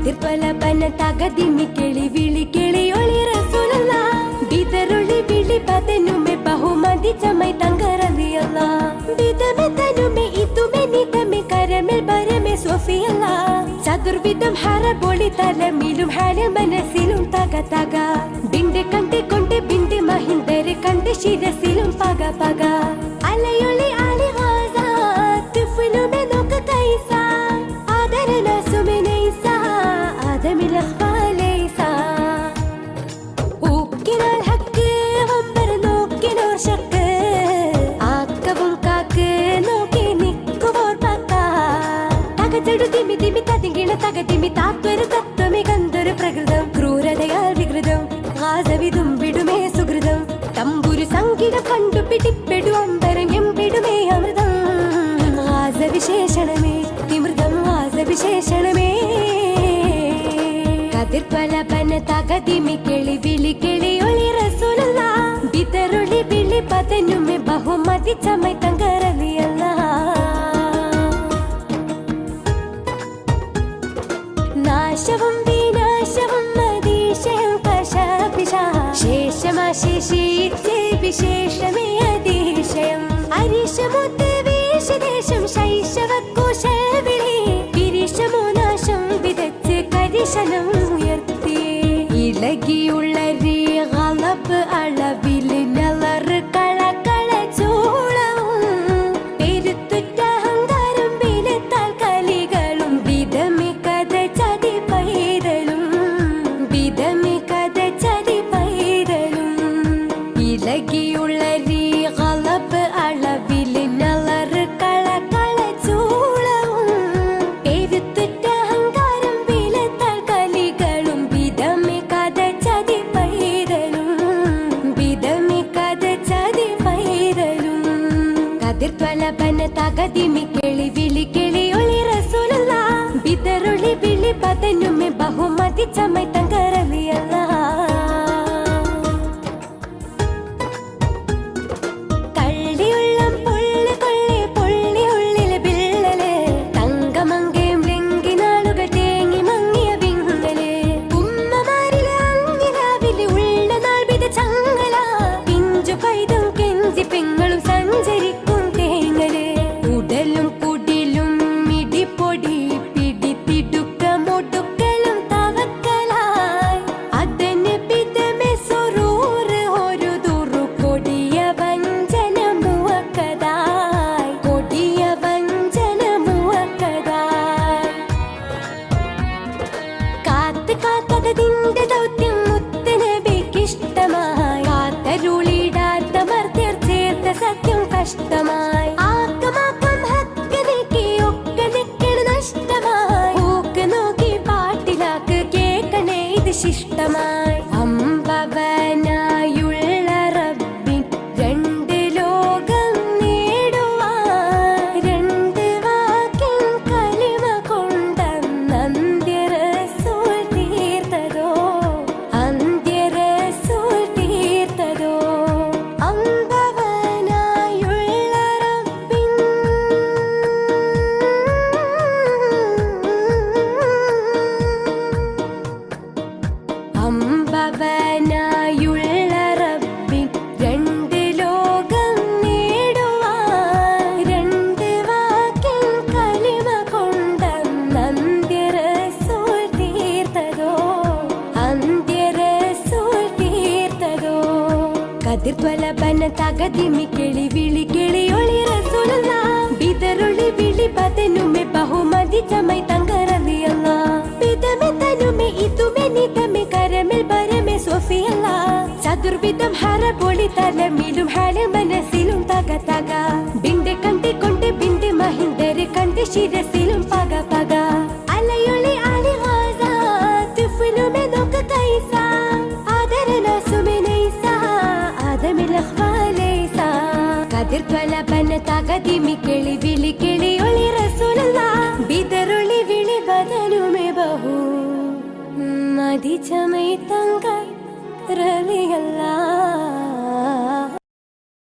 കതിർപ്പല പന തകതിമി കിളി വിളി കിളി ഒളി റസൂലല്ല ബിതറുളി വിളി പതനുമെ ബഹുമതി ചമൈ തങ്കറലിയല്ല ബിതമെ തനുമെ ഇതുമെ നിതമെ കരമെ ബരമെ സോഫിയല്ല ചതുർവിധം ഹരബോളി തലമിലും ഹര മനസ്സിലും തക തക. ബിണ്ട് കണ്ട് കൊണ്ട് ബിണ്ട് മഹിന്ദര് കണ്ട് ശിരസിലും പക പക. തകച്ചെടു തിമി തിമി തതിങ്കിണ തകതിമി താത്തൊരു തത്വമി കന്തൊരു പ്രകൃതം. ക്രൂരതയാൽ വികൃതം. ആസവിതും വിടുമേ സുഹൃതം തമ്പുരു സംഗീത കണ്ടു പിടിപ്പെടു അമ്പരം എമ്പിടുമേ അമൃതം. ആസവിശേഷണമേ നിമൃതം ആസവിശേഷണമേ കതിർപ്പലപന തകതിമി കിളി വിളി കിളി ഒളി റസൂലല്ല ബിതറുളി വിളി പതനുമേ ബഹുമതി ചമൈ തങ്കറലിയല്ല ശേഷമാശേഷിച്ചേ വിശേഷമേ അതിശയം. അരിശമുത്ത് കതിർപ്പലപന തകതിമി കിളി വിളി കിളി ഒളി റസൂലല്ല ബിതറുളി വിളി പതനുമെ ബഹുമതി ചമൈ തങ്കറലിയല്ല കിളി വിളി കിളി ഒളി റസൂലല്ല ബിതറുളി വിളി പതനുമെ ബഹുമതി ചമൈ തങ്കറലിയല്ല ചതുർവിധം ഹറബൊളി തലമിലും ഹാല മനസ്സിലും തക തക ബിണ്ട് കണ്ട് കൊണ്ട് ബിണ്ട് മഹിന്ദര് കണ്ട് ശിരസിലും പക പക അലയൊളി ആലി ഹാസ തുഫിലുമെ നോക്ക കൈസ ആദരന സുമിനൈസ ആദമിൽ അഖ്ബാലൈസ കതിർപ്പലപന തകതിമി കിളി വിളി കിളി ഒളി റസൂലല്ല ബിതറുളി വിളി ബദനുമെ ബഹു മതി ചമൈ തങ്ക റലിയല്ലാ